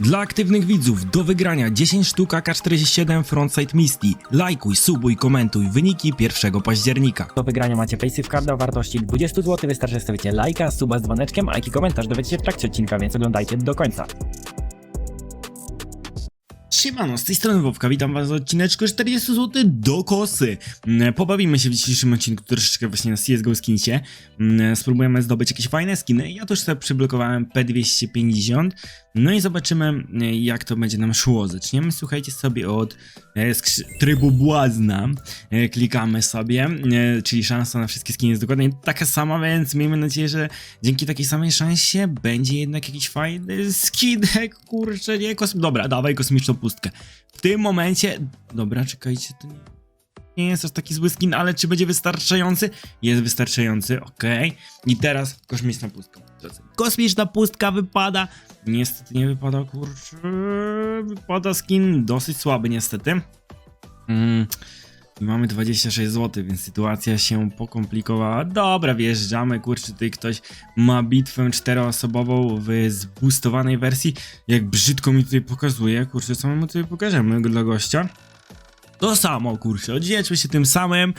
Dla aktywnych widzów do wygrania 10 sztuk AK-47 Frontside Misty. Lajkuj, subuj, komentuj wyniki 1 października. Do wygrania macie Paysafe Card o wartości 20 zł. Wystarczy stawicie lajka, suba z dzwoneczkiem, a jaki komentarz dowiecie się w trakcie odcinka, więc oglądajcie do końca. Siemano, z tej strony Wowka, witam was w odcineczku 40 zł do kosy. Mm, Pobawimy się w dzisiejszym odcinku troszeczkę właśnie na CSGO skinsie. Mm, Spróbujemy zdobyć jakieś fajne skiny. Ja też sobie przyblokowałem P250. No i zobaczymy e, jak to będzie nam szło. Zaczniemy słuchajcie sobie od trybu błazna. E, Klikamy sobie, e, czyli szansa na wszystkie skiny jest dokładnie taka sama, więc miejmy nadzieję, że dzięki takiej samej szansie będzie jednak jakiś fajny skinek, kurczę, nie kosm... Dobra, dawaj kosmiczną pustkę. W tym momencie... Dobra, czekajcie, to nie... Nie jest aż taki zły skin, ale czy będzie wystarczający? Jest wystarczający, okej. I teraz kosmiczna pustka. Kosmiczna pustka wypada. Niestety nie wypada, kurczę. Wypada skin dosyć słaby, niestety. Mm. I mamy 26 zł, więc sytuacja się pokomplikowała. Dobra, wjeżdżamy, kurczę, tutaj ktoś ma bitwę czteroosobową w zboostowanej wersji. Jak brzydko mi tutaj pokazuje, kurczę, co my mu tutaj pokażemy dla gościa? To samo, kurczę, oddzielmy się tym samym.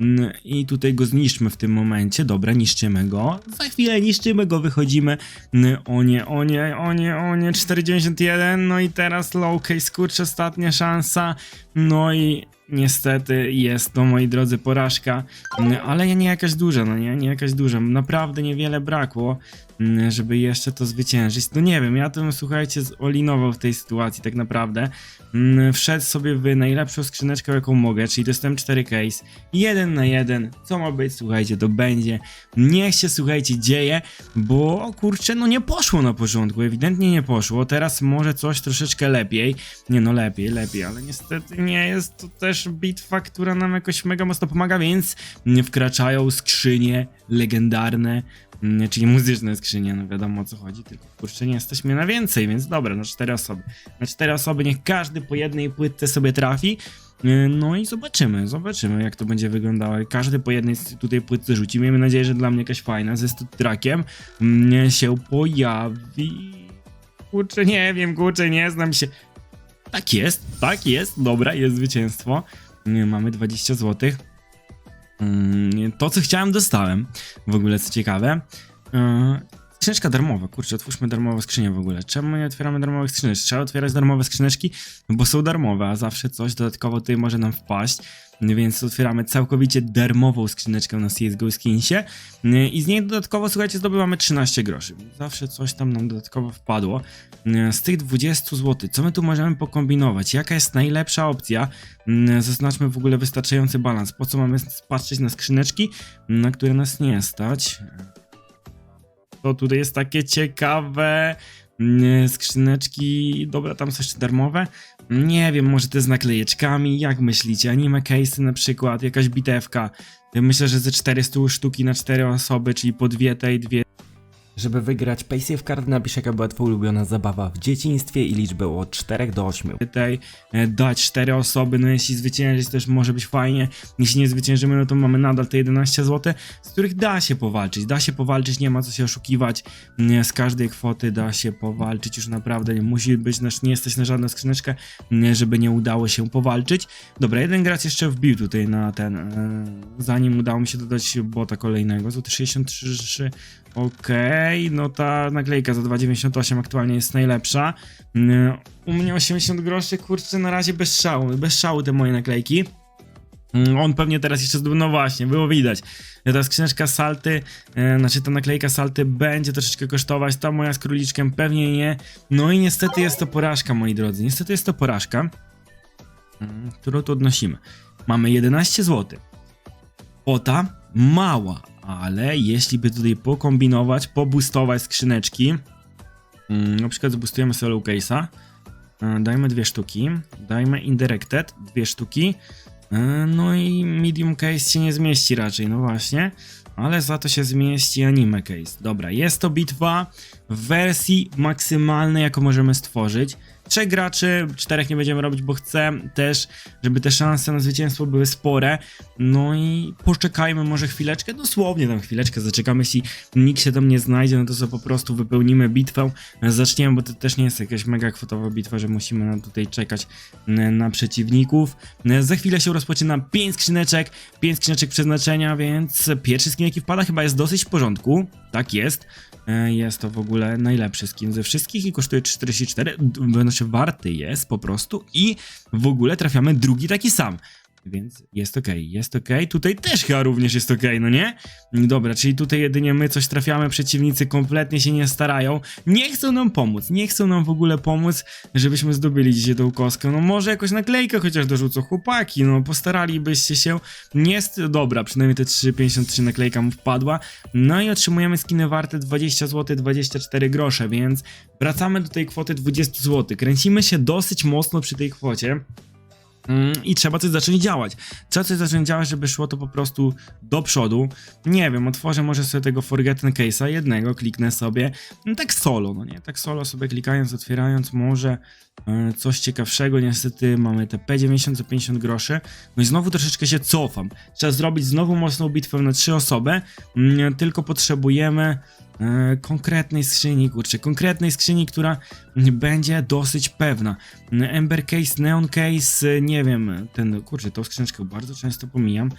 Mm, I tutaj go zniszczmy w tym momencie. Dobra, niszczymy go. Za chwilę niszczymy go, wychodzimy. Mm, O nie, o nie, o nie, o nie, 491. No i teraz low case, kurczę, ostatnia szansa. No i niestety jest to, moi drodzy, porażka. Mm, Ale nie jakaś duża, no nie, nie jakaś duża. Naprawdę niewiele brakło, mm, żeby jeszcze to zwyciężyć. No nie wiem, ja tym, słuchajcie, olinował w tej sytuacji tak naprawdę. Mm, Wszedł sobie w najlepszą skrzyneczkę, jaką mogę, czyli dostałem 4 case. Jeden na jeden. Co ma być, słuchajcie, to będzie. Niech się, słuchajcie, dzieje, bo kurczę, no nie poszło na porządku, ewidentnie nie poszło. Teraz może coś troszeczkę lepiej. Nie no, lepiej, lepiej, ale niestety nie jest to też bitwa, która nam jakoś mega mocno pomaga, więc mm, wkraczają skrzynie legendarne, mm, czyli muzyczne skrzynie, no wiadomo o co chodzi, tylko kurczę, nie jesteśmy na więcej, więc dobra, na cztery osoby. Na cztery osoby niech każdy po jednej płytce sobie trafi. Yy, No i zobaczymy, zobaczymy jak to będzie wyglądało. Każdy po jednej tutaj płytce rzuci. Miejmy nadzieję, że dla mnie jakaś fajna ze trakiem mm, się pojawi. Kurczę, nie wiem, kurczę, nie znam się. Tak jest, tak jest, dobra, jest zwycięstwo. Yy, Mamy 20 zł. To, co chciałem, dostałem. W ogóle, co ciekawe. Skrzyneczka darmowa, kurczę, otwórzmy darmowe skrzynie w ogóle. Czemu nie otwieramy darmowych skrzyneczek? Trzeba otwierać darmowe skrzyneczki, no bo są darmowe, a zawsze coś dodatkowo tutaj może nam wpaść. Więc otwieramy całkowicie darmową skrzyneczkę na CSGO Skinsie i z niej dodatkowo, słuchajcie, zdobywamy 13 groszy. Zawsze coś tam nam dodatkowo wpadło. Z tych 20 zł, co my tu możemy pokombinować? Jaka jest najlepsza opcja? Zaznaczmy w ogóle wystarczający balans. Po co mamy patrzeć na skrzyneczki, na które nas nie stać? To tutaj jest takie ciekawe. mm, Skrzyneczki, dobra, tam są jeszcze darmowe. Nie wiem, może te z naklejeczkami, jak myślicie? Anime case'y na przykład, jakaś bitewka. Myślę, że ze 400 sztuki na 4 osoby, czyli po dwie tej, dwie Żeby wygrać Paysafe Card napisz jaka była twoja ulubiona zabawa w dzieciństwie i liczbę od 4 do 8. tej e, dać 4 osoby, no jeśli zwyciężyć też może być fajnie, jeśli nie zwyciężymy, no to mamy nadal te 11 zł, z których da się powalczyć, da się powalczyć, nie ma co się oszukiwać, z każdej kwoty da się powalczyć, już naprawdę nie musi być, nie jesteś na żadną skrzyneczkę, żeby nie udało się powalczyć. Dobra, jeden gracz jeszcze wbił tutaj na ten, e, zanim udało mi się dodać bota kolejnego, złoty 63, Okej, no ta naklejka za 2,98 aktualnie jest najlepsza. Mm, U mnie 80 groszy, kurczę, na razie bez szału, bez szału te moje naklejki. Mm, On pewnie teraz jeszcze no właśnie, było widać. Ta skrzyneczka salty, e, znaczy ta naklejka salty będzie troszeczkę kosztować, ta moja z króliczkiem pewnie nie. No i niestety jest to porażka, moi drodzy, niestety jest to porażka, mm, którą tu odnosimy. Mamy 11 zł. Kwota mała, ale jeśli by tutaj pokombinować, poboostować skrzyneczki, mm, na przykład zboostujemy sobie low case'a, e, dajmy dwie sztuki, dajmy indirected, dwie sztuki, e, no i medium case się nie zmieści raczej, no właśnie, ale za to się zmieści anime case. Dobra, jest to bitwa w wersji maksymalnej, jaką możemy stworzyć. Trzech graczy, czterech nie będziemy robić, bo chcę też, żeby te szanse na zwycięstwo były spore. No i poczekajmy może chwileczkę, dosłownie tam chwileczkę zaczekamy, jeśli nikt się tam nie znajdzie, no to sobie po prostu wypełnimy bitwę. Zaczniemy, bo to też nie jest jakaś mega kwotowa bitwa, że musimy na tutaj czekać na przeciwników. Za chwilę się rozpoczyna 5 skrzyneczek, 5 skrzyneczek przeznaczenia, więc pierwszy skin jaki wpada chyba jest dosyć w porządku. Tak jest. E, Jest to w ogóle najlepszy skin ze wszystkich i kosztuje 44. D- Znaczy warty jest po prostu i w ogóle trafiamy drugi taki sam. Więc jest okej, jest okej. Tutaj też chyba również jest okej, no nie? Dobra, czyli tutaj jedynie my coś trafiamy, przeciwnicy kompletnie się nie starają. Nie chcą nam pomóc, nie chcą nam w ogóle pomóc, żebyśmy zdobyli dzisiaj tą kostkę. No może jakoś naklejkę chociaż dorzucą chłopaki, no postaralibyście się. Jest dobra, przynajmniej te 3,53 naklejka mu wpadła. No i otrzymujemy skiny warte 20 zł, 24 grosze, więc wracamy do tej kwoty 20 zł. Kręcimy się dosyć mocno przy tej kwocie. Mm, I trzeba coś zacząć działać. Trzeba coś zacząć działać, żeby szło to po prostu do przodu. Nie wiem, otworzę może sobie tego Forgotten Case'a jednego, kliknę sobie. No, tak solo, no nie? Tak solo sobie klikając, otwierając, może e, coś ciekawszego. Niestety mamy te P90 za 50 groszy. No i znowu troszeczkę się cofam. Trzeba zrobić znowu mocną bitwę na trzy osoby. Mm, tylko potrzebujemy konkretnej skrzyni, kurczę, konkretnej skrzyni, która będzie dosyć pewna. Ember Case, Neon Case, nie wiem, ten, kurczę, tą skrzyneczkę bardzo często pomijam.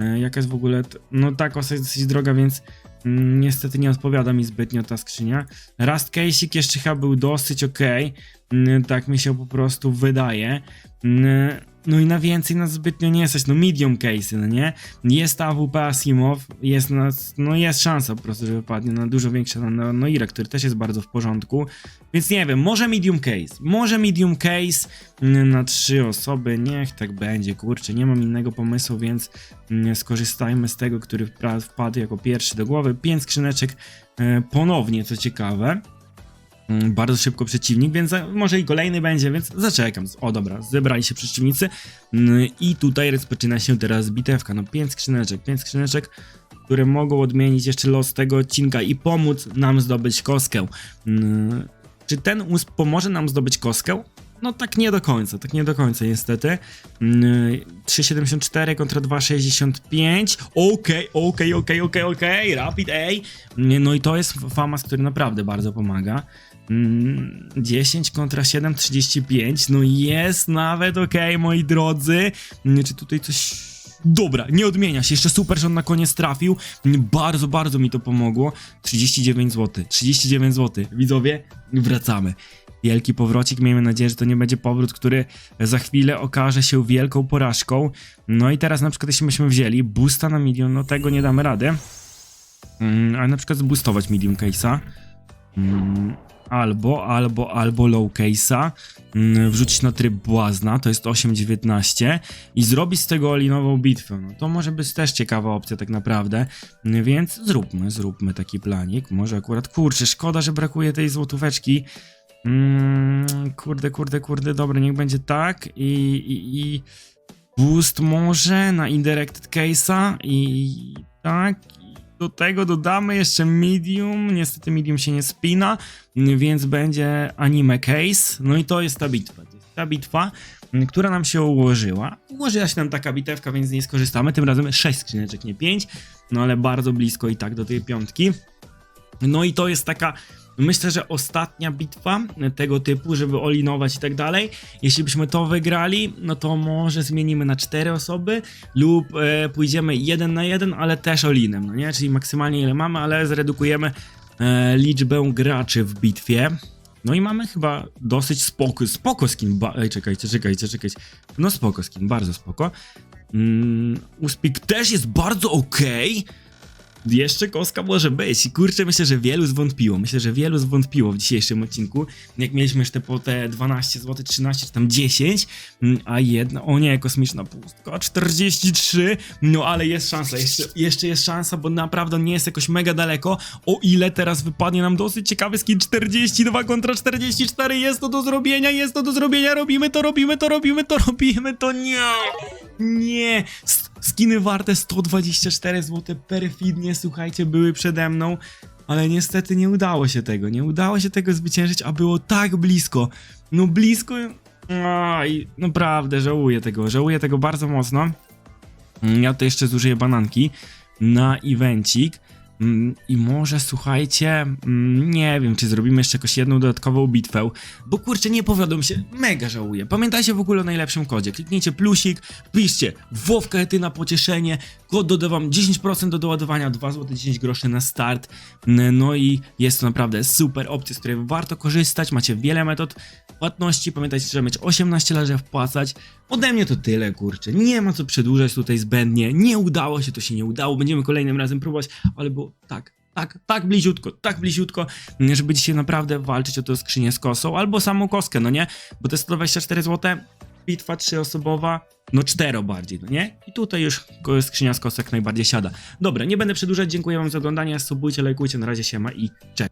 E, Jaka jest w ogóle, no ta kosa jest dosyć droga, więc mm, niestety nie odpowiada mi zbytnio ta skrzynia. Rust Case'ik jeszcze chyba był dosyć ok, tak mi się po prostu wydaje. No i na więcej nas zbytnio nie stać, no medium case'y, no nie? Jest AWP Asimov, jest nas, no jest szansa po prostu, że wypadnie na dużo większa na, Noira, który też jest bardzo w porządku. Więc nie wiem, może medium case, może medium case mm, na trzy osoby, niech tak będzie, kurczę, nie mam innego pomysłu, więc mm, skorzystajmy z tego, który wpadł jako pierwszy do głowy. Pięć skrzyneczek e, ponownie, co ciekawe. Mm, Bardzo szybko przeciwnik, więc może i kolejny będzie, więc zaczekam. O dobra, zebrali się przeciwnicy Mm, i tutaj rozpoczyna się teraz bitewka. No pięć skrzyneczek, pięć skrzyneczek, które mogą odmienić jeszcze los tego odcinka i pomóc nam zdobyć kostkę. Mm, Czy ten usp pomoże nam zdobyć kostkę? No tak nie do końca, tak nie do końca niestety. Mm, 3,74 kontra 2,65. Okej, okej, okej, okej, okej, Rapid A. No i to jest Famas, który naprawdę bardzo pomaga. Mm, 10 kontra 7,35. No jest nawet okej, moi drodzy. Mm, Czy tutaj coś Dobra, nie odmienia się, jeszcze super, że on na koniec trafił. Bardzo, bardzo mi to pomogło. 39 zł, 39 zł. Widzowie, wracamy. Wielki powrocik, miejmy nadzieję, że to nie będzie powrót, który za chwilę okaże się wielką porażką. No i teraz na przykład jeśli byśmy wzięli boosta na medium, no tego nie damy rady. Mm, ale na przykład zboostować medium case'a. Albo, albo, albo low case'a. Mm, wrzucić na tryb błazna, to jest 8.19 i zrobić z tego olinową bitwę. No to może być też ciekawa opcja tak naprawdę, Mm, więc zróbmy, zróbmy taki planik. Może akurat, kurczę, szkoda, że brakuje tej złotóweczki. Mm, kurde, kurde, kurde, dobra, niech będzie tak i, i, i boost może na indirected case'a i tak. Do tego dodamy jeszcze medium. Niestety medium się nie spina, więc będzie anime case. No i to jest ta bitwa. To jest ta bitwa, która nam się ułożyła. Ułożyła się nam taka bitewka, więc z niej skorzystamy. Tym razem 6 skrzyneczek, nie 5. No ale bardzo blisko i tak do tej piątki. No i to jest taka, myślę, że ostatnia bitwa tego typu, żeby olinować i tak dalej. Jeśli byśmy to wygrali, no to może zmienimy na 4 osoby lub e, pójdziemy 1 na 1, ale też olinem, no nie? Czyli maksymalnie ile mamy, ale zredukujemy e, liczbę graczy w bitwie. No i mamy chyba dosyć spoko, spoko skin. Ba- Ej, czekajcie, czekajcie, czekajcie. No spoko skin, bardzo spoko. Mm, Uspik też jest bardzo okej. Jeszcze koska może być. I kurczę, myślę, że wielu zwątpiło. Myślę, że wielu zwątpiło w dzisiejszym odcinku. Jak mieliśmy jeszcze po te 12 zł, 13 czy tam 10, mm, a jedna, o nie, kosmiczna pustka, 43, no ale jest szansa, jeszcze, jeszcze jest szansa, bo naprawdę nie jest jakoś mega daleko, o ile teraz wypadnie nam dosyć ciekawy skin 42 kontra 44, jest to do zrobienia, jest to do zrobienia, robimy to, robimy to, robimy to, robimy to, nie, nie, skiny warte 124 zł, perfidnie, słuchajcie, były przede mną, ale niestety nie udało się tego, nie udało się tego zwyciężyć, a było tak blisko, no blisko, aj, naprawdę żałuję tego, żałuję tego bardzo mocno. Mm, Ja to jeszcze zużyję bananki na evencik. Mm, I może słuchajcie, mm, nie wiem, czy zrobimy jeszcze jakąś jedną dodatkową bitwę, bo kurczę, nie powiodło mi się, mega żałuję. Pamiętajcie w ogóle o najlepszym kodzie. Kliknijcie plusik, piszcie Wowka Ety na pocieszenie, kod doda wam 10% do doładowania, 2 zł 10 groszy na start. No i jest to naprawdę super opcja, z której warto korzystać. Macie wiele metod płatności. Pamiętajcie, że mieć 18 lat, żeby wpłacać. Ode mnie to tyle, kurczę. Nie ma co przedłużać tutaj zbędnie. Nie udało się, to się nie udało. Będziemy kolejnym razem próbować, ale było tak, tak, tak bliziutko, tak bliziutko, żeby dzisiaj naprawdę walczyć o tę skrzynię z kosą, albo samą koskę, no nie? Bo jest 124 zł, bitwa trzyosobowa, no cztero bardziej, no nie? I tutaj już skrzynia z kosek najbardziej siada. Dobra, nie będę przedłużać, dziękuję wam za oglądanie, subujcie, lajkujcie, na razie się ma i cześć.